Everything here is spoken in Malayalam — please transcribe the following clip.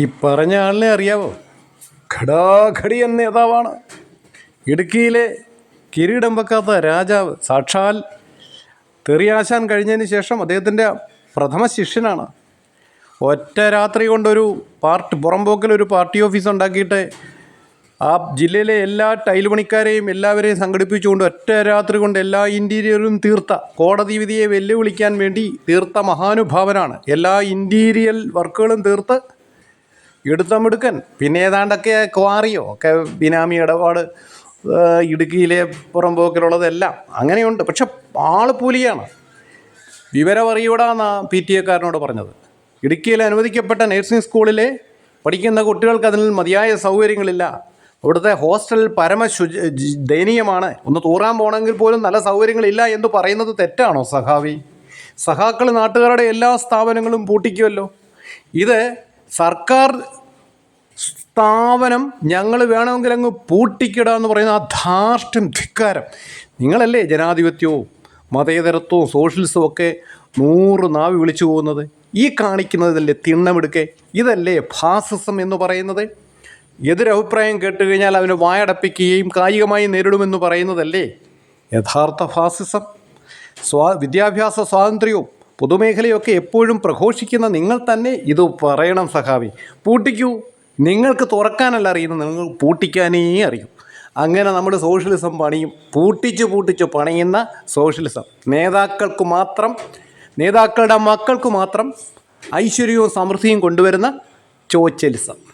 ഈ പറഞ്ഞ ആളിനെ അറിയാവോ? ഘടാഘടി എന്ന നേതാവാണ്. ഇടുക്കിയിലെ കിരീടം വെക്കാത്ത രാജാവ് സാക്ഷാൽ തെറിയാശാൻ കഴിഞ്ഞതിന് ശേഷം അദ്ദേഹത്തിന്റെ പ്രഥമ ശിഷ്യനാണ്. ഒറ്റ രാത്രി കൊണ്ടൊരു പാർട്ടി പുറമ്പോക്കിലൊരു പാർട്ടി ഓഫീസ് ഉണ്ടാക്കിയിട്ട് ആ ജില്ലയിലെ എല്ലാ ടൈൽ പണിക്കാരെയും എല്ലാവരെയും സംഘടിപ്പിച്ചുകൊണ്ട് ഒറ്റ രാത്രി കൊണ്ട് എല്ലാ ഇന്റീരിയറും തീർത്ത കോടതി വിധിയെ വെല്ലുവിളിക്കാൻ വേണ്ടി തീർത്ത മഹാനുഭാവനാണ്. എല്ലാ ഇന്റീരിയൽ വർക്കുകളും തീർത്ത് എടുത്തമിടുക്കൻ. പിന്നെ ഏതാണ്ടൊക്കെ ക്വാറിയോ ഒക്കെ ബിനാമി ഇടപാട് ഇടുക്കിയിലെ പുറമ്പോക്കിലുള്ളതെല്ലാം അങ്ങനെയുണ്ട്. പക്ഷെ ആൾ പുലിയാണ്. വിവരമറിയൂടാന്നാ പി ടി എക്കാരനോട് പറഞ്ഞത്. ഇടുക്കിയിൽ അനുവദിക്കപ്പെട്ട നഴ്സിംഗ് സ്കൂളിലെ പഠിക്കുന്ന കുട്ടികൾക്ക് അതിൽ മതിയായ സൗകര്യങ്ങളില്ല. അവിടുത്തെ ഹോസ്റ്റൽ പരമശുചി ജി- ദയനീയമാണ്. ഒന്ന് തൂറാൻ പോകണമെങ്കിൽ പോലും നല്ല സൗകര്യങ്ങളില്ല എന്ന് പറയുന്നത് തെറ്റാണോ സഹാവി സഹാക്കൾ നാട്ടുകാരുടെ എല്ലാ സ്ഥാപനങ്ങളും പൂട്ടിക്കുമല്ലോ ഇത് സർക്കാർ സ്ഥാപനം ഞങ്ങൾ വേണമെങ്കിൽ അങ്ങ് പൂട്ടിക്കിടുക എന്ന് പറയുന്ന ആ ധാർഷ്ട്യം ധിക്കാരം. നിങ്ങളല്ലേ ജനാധിപത്യവും മതേതരത്വവും സോഷ്യലിസവും ഒക്കെ നൂറ് നാവി വിളിച്ചു പോകുന്നത്? ഈ കാണിക്കുന്നതല്ലേ തിണ്ണമെടുക്കേ? ഇതല്ലേ ഫാസിസം എന്ന് പറയുന്നത്? എതിരഭിപ്രായം കേട്ട് കഴിഞ്ഞാൽ അവന് വായടപ്പിക്കുകയും കായികമായി നേരിടുമെന്ന് പറയുന്നതല്ലേ യഥാർത്ഥ ഫാസിസം? സ്വാ വിദ്യാഭ്യാസ സ്വാതന്ത്ര്യവും പൊതുമേഖലയൊക്കെ എപ്പോഴും പ്രഘോഷിക്കുന്ന നിങ്ങൾ തന്നെ ഇത് പറയണം സഹാവി പൂട്ടിക്കൂ. നിങ്ങൾക്ക് തുറക്കാനല്ല അറിയുന്നത്. നിങ്ങൾ പൂട്ടിക്കാനേ അറിയും. അങ്ങനെ നമ്മുടെ സോഷ്യലിസം പണിയും പൂട്ടിച്ച് പൂട്ടിച്ച് പണിയുന്ന സോഷ്യലിസം. നേതാക്കൾക്ക് മാത്രം നേതാക്കളുടെ മക്കൾക്ക് മാത്രം ഐശ്വര്യവും സമൃദ്ധിയും കൊണ്ടുവരുന്ന ചോച്ചലിസം.